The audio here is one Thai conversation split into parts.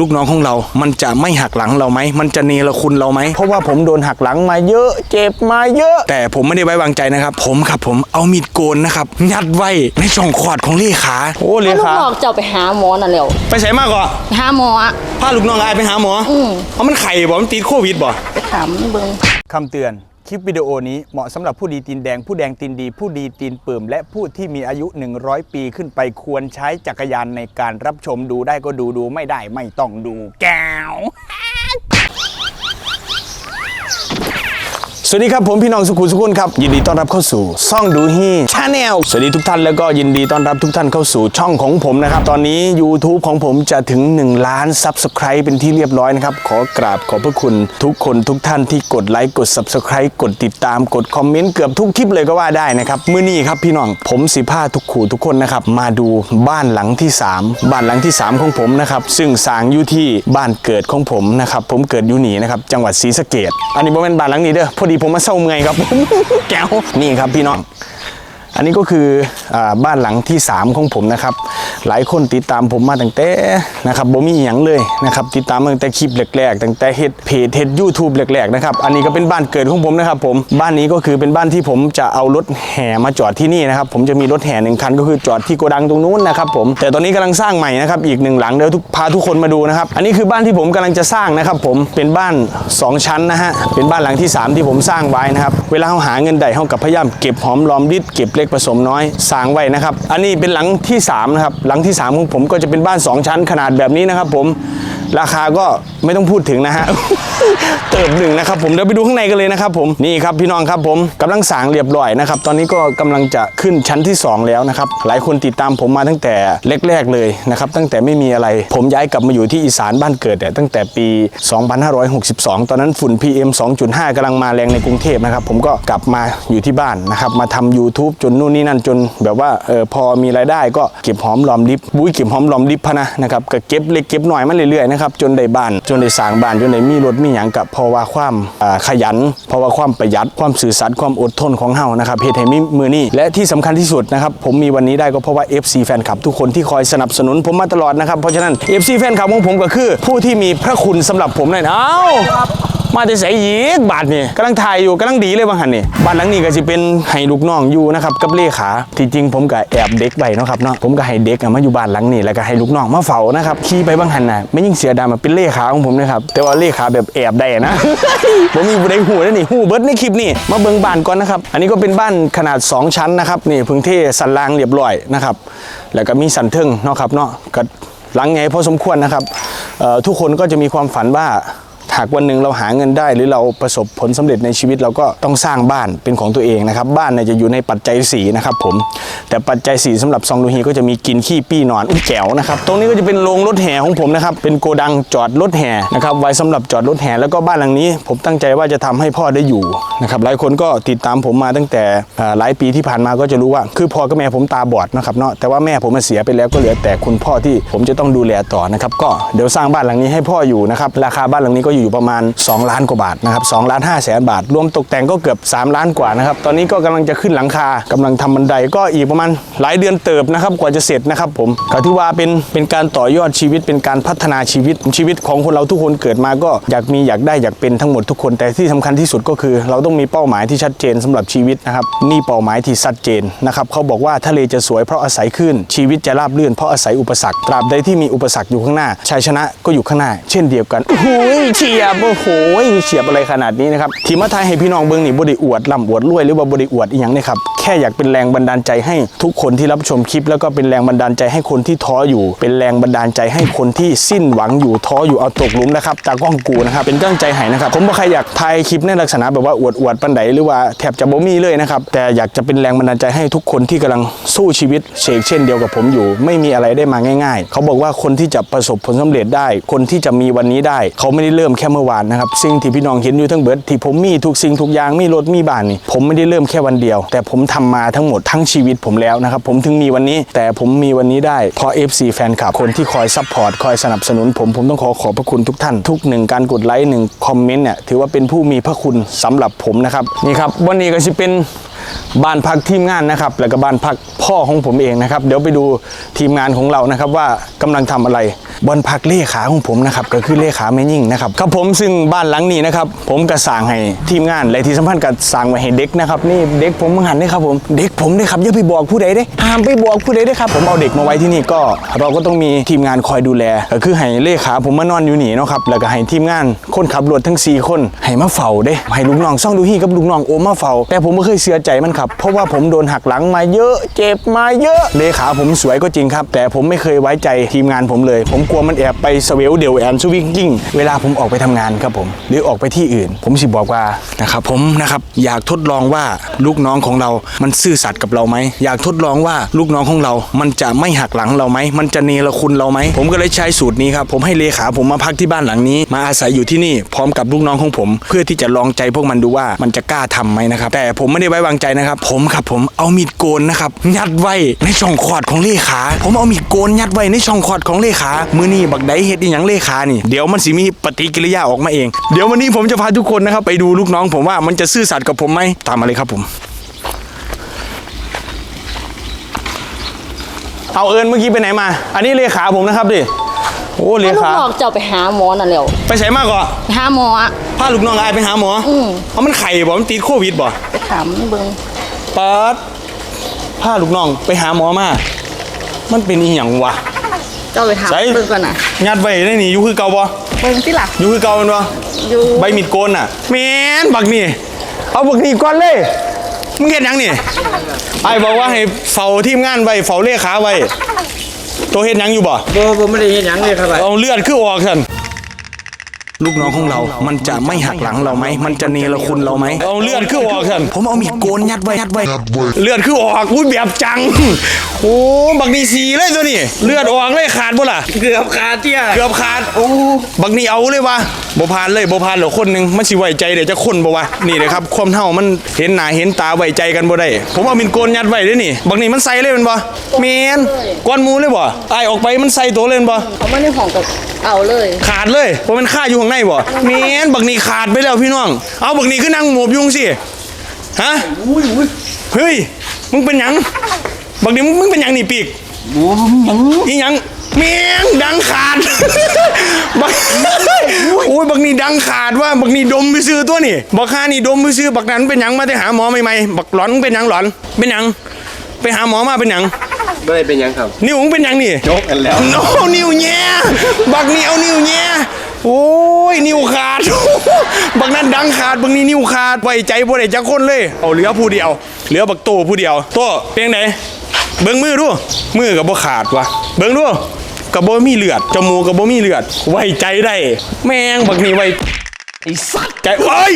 ลูกน้องของเรา มันจะไม่หักหลังเราไหม มันจะเนรคุณเราไหม เพราะว่าผมโดนหักหลังมาเยอะ เจ็บมาเยอะ แต่ผมไม่ได้ไว้วางใจนะครับ ผมครับผมเอามีดโกนนะครับ ยัดไว้ในช่องขวดของเลขาโอ้เลลูกขาน้องเจ้าไปหาหมอนั่นแล้วไปใส่มากก่อนไปหาหมออะ พาลูกน้องอายไปหาหมออเพราะมันไข่บ่ มันติดโควิดบ่ ไปถามเบิ่ง คำเตือน คลิปวิดีโอนี้เหมาะสำหรับผู้ดีตีนแดง ผู้แดงตีนดี ผู้ดีตีนเปิ่มและผู้ที่มีอายุ 100 ปีขึ้นไปควรใช้จักรยานในการรับชมดูได้ก็ดูดูไม่ได้ไม่ต้องดูแก้ว สวัสดีครับผมพี่น้องสุขุสุขุนครับยินดีต้อนรับเข้าสู่ช่องดูฮีชาแนลสวัสดีทุกท่านแล้วก็ยินดีต้อนรับทุกท่านเข้าสู่ช่องของผมนะครับตอนนี้ YouTube ของผมจะถึง 1 ล้าน Subscribe เป็นที่เรียบร้อยนะครับขอกราบขอบพระคุณทุกคนทุกท่านที่กดไลค์กด Subscribe กดติดตามกดคอมเมนต์เกือบทุกคลิปเลยก็ว่าได้นะครับมื้อนี้ครับพี่น้องผมสิพาทุกขู่ทุกคนนะครับมาดูบ้านหลังที่ 3 บ้านหลังที่ 3 ของผมนะครับซึ่งสร้างอยู่ที่บ้านเกิดของผมนะครับผมเกิดอยู่นี่นะครับจังหวัดศรีสะเกดอันนี้บ่แม่นบ้านหลังนี้เด้อพอดีผมมาเศร้าเมื่อยครับแก้วนี่ครับพี่น้อง อันนี้ก็คืออบ้านหลังที่ 3 ของผมนะครับ หลายคนติดตามผมมาตั้งแต่นะครับบ่มีอหย่างเลยนะครับติดตามตั้งแต่คลิปแรกๆตั้งแต่เฮ็ดเพจเฮ็ดยูทูบแรกๆนะครับอันนี้ก็เป็นบ้านเกิดของผมนะครับผมบ้านนี้ก็คือเป็นบ้านที่ผมจะเอารถแห่มาจอดที่นี่นะครับผมจะมีรถแห่หนึ่งคันก็คือจอดที่โกดังตรงนู้นนะครับผมแต่ตอนนี้กำลังสร้างใหม่นะครับอีกหนึ่งหลังเดี๋ยวทุกพาทุกคนมาดูนะครับอันนี้คือบ้านที่ผมกำลังจะสร้างนะครับผมเป็นบ้าน 2 ชั้นนะฮะเป็นบ้านหลังที่ 3 ที่ผมสร้างไว้นะครับเวลาเราหาเงินได้เรากับพยายามเก็บหอมรอมริดเก็บเล็กผสมน้อยสางไว้นะครับ อันนี้เป็นหลังที่3นะครับหลังที่3ของผมก็จะเป็นบ้าน 2 ชั้นขนาดแบบนี้นะครับ ผมราคาก็ไม่ต้องพูดถึงนะฮะเติบหนึ่งนะครับผมเดี๋ยวไปดูข้างในกันเลยนะครับผมนี่ครับพี่น้องครับผมกำลังสางเรียบร้อยนะครับตอนนี้ก็กำลังจะขึ้นชั้นที่ 2 แล้วนะครับหลายคนติดตามผมมาตั้งแต่แรกๆเลยนะครับตั้งแต่ไม่มีอะไร ผมย้ายกลับมาอยู่ที่อีสานบ้านเกิดตั้งแต่ปี 2562 ตอนนั้นฝุ่น PM 2.5กำลังมาแรงในกรุงเทพนะครับผมก็กลับมาอยู่ที่บ้านนะครับมาทำ YouTube จนนู่นนี่นั่นจนแบบว่าเออพอมีรายได้ก็เก็บหอมรอมริบบุ้ยเก็บหอมรอมริบพะนะนะครับก็เก็บเล็กเก็บหน่อยมาเรื่อยๆนะครับจนได้บ้านจนได้สร้างบ้านจนได้มีรถมีหยังกับพราว่าความขยันพราว่าความประหยัดความสื่อสัตย์ความอดทนของเฮานะครับเฮ็ดให้มีมือนี้และที่สำคัญที่สุดนะครับผมมีวันนี้ได้ก็เพราะว่า FC แฟนคลับทุกคนที่คอยสนับสนุนผมมาตลอดนะครับเพราะฉะนั้น FC แฟนคลับของผมก็คือ ผู้ที่มีพระคุณสำหรับผมเลยนะเอ้า มาแต่ใส่ยีกบาทนี่กำลังถ่ายอยู่กำลังดีเลยบางหันนี่บ้านหลังนี้ก็จะเป็นให้ลูกน้องอยู่นะครับกับเลขาที่จริงผมก็แอบเด็กไปนะครับเนาะผมก็ให้เด็กมาอยู่บ้านหลังนี้แล้วก็ให้ลูกน้องมาเฝ้านะครับขี่ไปบางหันน่ะไม่ยิ่งเสียดามาเป็นเลขาของผมนะครับแต่ว่าเลขาแบบแอบได้นะผมมีบุได้หูแล้วนี่หูเบิร์ดในคลิปนี่มาเบิ่งบ้านก่อนนะครับอันนี้ก็เป็นบ้านขนาด 2 ชั้นนะครับนี่พึ่งเทสันลางเรียบร้อยนะครับแล้วก็มีสันเทิงเนาะครับเนาะก็หลังไงพอสมควรนะครับทุกคนก็จะมีความฝันว่า หากวันหนึ่งเราหาเงินได้ หรือเราประสบผลสำเร็จในชีวิตเราก็ต้องสร้างบ้านเป็นของตัวเองนะครับ บ้านเนี่ยจะอยู่ในปัจจัยสีนะครับผมแต่ปัจจัยสีสำหรับซองดูฮีก็จะมีกินขี้ปี้นอนอุ้ยแจ๋วนะครับตรงนี้ก็จะเป็นโรงรถแห่ของผมนะครับเป็นโกดังจอดรถแห่นะครับไว้สำหรับจอดรถแห่แล้วก็บ้านหลังนี้ ผมตั้งใจว่าจะทำให้พ่อได้อยู่นะครับหลายคนก็ติดตามผมมาตั้งแต่หลายปีที่ผ่านมาก็จะรู้ว่า คือพ่อกับแม่ผมตาบอดนะครับเนาะแต่ว่าแม่ผมมาเสียไปแล้วก็เหลือแต่คุณพ่อที่ผมจะต้องดูแลต่อนะครับก็เดี๋ยวสร้างบ้านหลังนี้ให้พ่ออยู่นะครับราคาบ้านหลังนี้ก็อยู่อยู่ประมาณ 2 ล้านกว่าบาทนะครับ2ล้าน5แสนบาท รวมตกแต่งก็เกือบ 3 ล้านกว่านะครับ ตอนนี้ก็กำลังจะขึ้นหลังคากำลังทำบันไดก็อีกประมาณหลายเดือนเติบนะครับกว่าจะเสร็จนะครับผมก็ถือว่าเป็นเป็นการต่อยอดชีวิตเป็นการพัฒนาชีวิตชีวิตของคนเราทุกคนเกิดมาก็อยากมีอยากได้อยากเป็นทั้งหมดทุกคน แต่ที่สำคัญที่สุดก็คือ เราต้องมีเป้าหมายที่ชัดเจนสำหรับชีวิตนะครับนี่เป้าหมายที่ชัดเจนนะครับเขาบอกว่าทะเลจะสวยเพราะอาศัยคลื่นชีวิตจะราบรื่นเพราะอาศัยอุปสรรคตราบใดที่มีอุปสรรคอยู่ข้างหน้าชัยชนะก็อยู่ข้างหน้า เช่นเดียวกันโอ้โหเฉียบโอ้โหเฉียบอะไรขนาดนี้นะครับทีมาไทยให้พี่น้องเบิ้งนี่บไดิอวดล่ำอวดรวย หรือว่าบไดิอวดอีหยังเนี่ยครับแค่อยากเป็นแรงบันดาลใจให้ทุกคนที่รับชมคลิป แล้วก็เป็นแรงบันดาลใจให้คนที่ท้ออยู่ เป็นแรงบันดาลใจให้คนที่สิ้นหวังอยู่ท้ออยู่เอาตกหลุมนะครับจากกล้องกูนะครับเป็นกำลังใจให้นะครับผมบ่ใครอยากถ่ายคลิปในลักษณะแบบว่าอวดอวดปันไดหรือว่าแทบจะบ่มีเลยนะครับแต่อยากจะเป็นแรงบันดาลใจให้ทุกคนที่กำลังสู้ชีวิตเชกเช่นเดียวกับผมอยู่ ไม่มีอะไรได้มาง่าย ๆ เขาบอกว่าคนที่จะประสบผลสำเร็จได้ คนที่จะมีวันนี้ได้ เขาไม่ได้เริ่มค่เมื่อวานนะครับสิ่งที่พี่น้องเห็นอยู่ทั้งเบิดที่ผมมีทุกสิ่งทุกอย่างมีรถมีบ้านนี่ผมไม่ได้เริ่มแค่วันเดียว แต่ผมทำมาทั้งหมดทั้งชีวิตผมแล้วนะครับผมถึงมีวันนี้แต่ผมมีวันนี้ได้เพราะ FC แฟนคลับคนที่คอยซัพพอร์ตคอยสนับสนุน ผมผมต้องขอขอบพระคุณทุกท่านทุกหนึ่งการกดไลค์หนึ่งคอมเมนต์เนี่ยถือว่าเป็นผู้มีพระคุณสำหรับผมนะครับนี่ครับวันนี้ก็จะเป็น บ้านพักทีมงานนะครับ แล้วก็บ้านพักพ่อของผมเองนะครับ เดี๋ยวไปดูทีมงานของเรานะครับ ว่ากำลังทำอะไรบอนพักเลขาของผมนะครับก็คือเลขาแม่ยิ่งนะครับครับผมซึ่งบ้านหลังนี้นะครับ ผมก็สั่งให้ทีมงานและที่สำคัญก็สั่งไว้ให้เด็กนะครับนี่เด็กผมมึงหันได้ครับผมเด็กผมได้ครับอย่าไปบอกผู้ใดได้ห้ามไปบอกผู้ใดได้ครับผมเอาเด็กมาไว้ที่นี่ก็ เราก็ต้องมีทีมงานคอยดูแลก็คือให้เลขาผมมานอนอยู่นี่เนาะครับแล้วก็ให้ทีมงานคนขับรถทั้ง 4 คนให้มาเฝ้าเด้ให้ลูกน้องซ่องดูฮี่กับลูกน้องโอมมาเฝ้าแต่ผมไม่เคยเสียใจมันครับ เพราะว่าผมโดนหักหลังมาเยอะ เจ็บมาเยอะ เลขาผมสวยก็จริงครับ แต่ผมไม่เคยไว้ใจทีมงานผมเลย ผมกลัวมันแอบไปเสวลเดี่ยวแอนสวิงกิ้งเวลาผมออกไปทำงานครับผม หรือออกไปที่อื่น ผมสิบอกว่านะครับผมนะครับอยากทดลองว่าลูกน้องของเรา มันซื่อสัตย์กับเราไหมอยากทดลองว่าลูกน้องของเรา มันจะไม่หักหลังเราไหมมันจะเนรคุณเราไหมผมก็เลยใช้สูตรนี้ครับผมให้เลขาผมมาพักที่บ้านหลังนี้ มาอาศัยอยู่ที่นี่พร้อมกับลูกน้องของผม เพื่อที่จะลองใจพวกมันดูว่ามันจะกล้าทำไหมนะครับแต่ผมไม่ได้ไว้วางใจนะครับ ผมครับผมเอามีดโกนนะครับยัดไว้ในช่องคอดของเลขา ผมเอามีดโกนยัดไว้ในช่องคอดของเลขา มือนี่บักไดเฮ็ดอีหยังเลขานี่เดี๋ยวมันสิมีปฏิกิริยาออกมาเอง เดี๋ยววันนี้ผมจะพาทุกคนนะครับไปดูลูกน้อง ผมว่ามันจะซื่อสัตย์กับผมไหมตามมาเลยครับผม เอาเอิญเมื่อกี้ไปไหนมา อันนี้เลขาผมนะครับดิ โอ้เลลูกขาน้องเจ้าไปหาหมอน่ะแล้วไปใส่มากก่อนไปหาหมออะ พาลูกน้องอายไปหาหมออเอามันไข่บ่มันติดโควิดบ่ไปถามเบิ่งปัดพาลูกน้องไปหาหมอมา มันเป็นอีหยังวะ เจ้าไปถามใส่ เบิ่งก่อนน่ะยัดไว้ในนี่อยู่คือเก่าบ่เบิ่งสิล่ะอยู่คือเก่าแมันบ่ อยู่ใบมีดโกนน่ะแม่นบักนี่ เอาบักนี่ก่อนเลย มึงเห็นยังนี่ไอ้ายบอกว่าให้เฝ้าทีมงานไว้เฝ้าเลขาไว้ ตัวเห็นยังอยู่บ่บ่ผมไม่ได้เห็นหยังเลยครับไอ้เอาเลือดขึ้นออกสัน ลูกน้องของเรา มันจะไม่หักหลังเราไหม มันจะเนรคุณเราไหม เอาเลือดขึ้นออกสันผมเอามีดโกนยัดไว้ยัดไว้ เลือดขึ้นออกอุ้ยแบบจัง โอ้บักนี่สีเลยตัวนี้ เลือดออกเลยขาดบ่ล่ะ เกือบขาดเที่ยเกือบขาด โอ้บักนี่เอาเลยวะบ่พานเลยบ่พานเหลือคนหนึงมันสิไว้ใจเดี๋ยวจะคนบ่วะ นี่เลยครับความเท่ามันเห็นหน้าเห็นตาไว้ใจกันบ่ได้ ผมเอามินโกนยัดไว้เด้วยนี่ บักนี่มันใส่เลยแมันบ่แมนก้อนหมูเลยบ่ไอายออกไปมันใส่ตัวเลยแม่นบ่เขามาในห้องกับเอาเลย ขาดเลยเพราะมันฆ่าอยู่ข้างในบ่แมนบักนี่ขาดไปแล้วพี่น้อง เอาบักนี่ขึ้นนั่งหมอบยุงสิฮะเฮ้ยมึงเป็นหยังบักนี่มึงมึงเป็นหยังนี่ปีกโอ้ผมหยังอีหยังเมียงดังขาดบักโอ้ยบักนี่ดังขาดว่าบักนี่ดมไปซื้อตัวนี่บักข้านี่ดมไปซื้อบักนั้นเป็นหยังมาแต่หาหมอใหม่ๆบักหลอนเป็นหยังหลอนเป็นหยังไปหาหมอมาเป็นหยังไม่ได้เป็นหยังครับ นิ้วมึงเป็นหยังนี่ยกกันแล้วโนนิ้วแง่บักนี่เอานิ้วแง่โอ้ยนิ้ว บางนั้นดังขาดบางนี้นิ้วขาดไว้ใจบ่ได้จักคนเลย เอาเหลือผู้เดียว เหลือบักโตผู้เดียวโตเป็นไหนเบิ้งมือดู มือกับบ่ขาดวะเบิ้งดูกับบ่มีเลือด จมูกกับบ่มีเลือด ไว้ใจได้ แม่งบักนี้ไว้ไอ้สัตว์ใจเอ้ย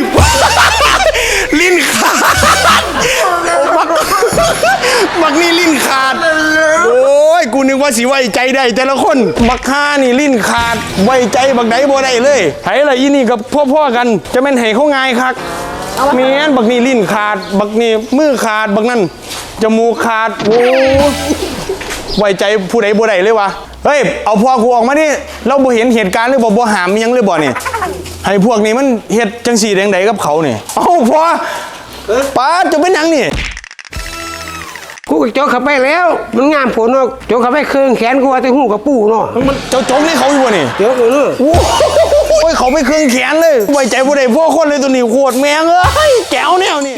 ลิ้นขาดบักนี่ลิ้นขาด โอ้ย กูนึกว่าสิไว้ใจได้ แต่ละคนบักฮานี่ลิ้นขาด ไว้ใจบักไดบ่ได้เลยไผละอีนี่กับพ่อๆกัน จะแม่นให้เขาง่ายคักแม่นบักนี่ลิ้นขาด บักนี่มือขาด บักนั่นจมูกขาด โอ้ไว้ใจผู้ใดบ่ได้เลยวะ เฮ้ย เอาพ่อกูออกมาดิ เราบ่เห็นเหตุการณ์เลยบ่บ่หามยังเลยบ่เนี่ยให้พวกนี้มันเฮ็ดจังสี่แดงใดกับเขานี่เอ้าพ่อป้าดจะเป็นหยังนี่กูก็โจกเข้าไปแล้ว มันงามผลเนาะโจกเข้าไปเครื่องแขนกูว่าแต่หูกับปูเนาะมันเจ้าจกนี่เขาอยู่บ่นี่ เดี๋ยวเออโอ้ยเขาไปเครื่องแขนเลยไว้ใจบ่ได้พวกคนเลยตัวนี้โคตรแมงเอ้ยแก้วแนวนี่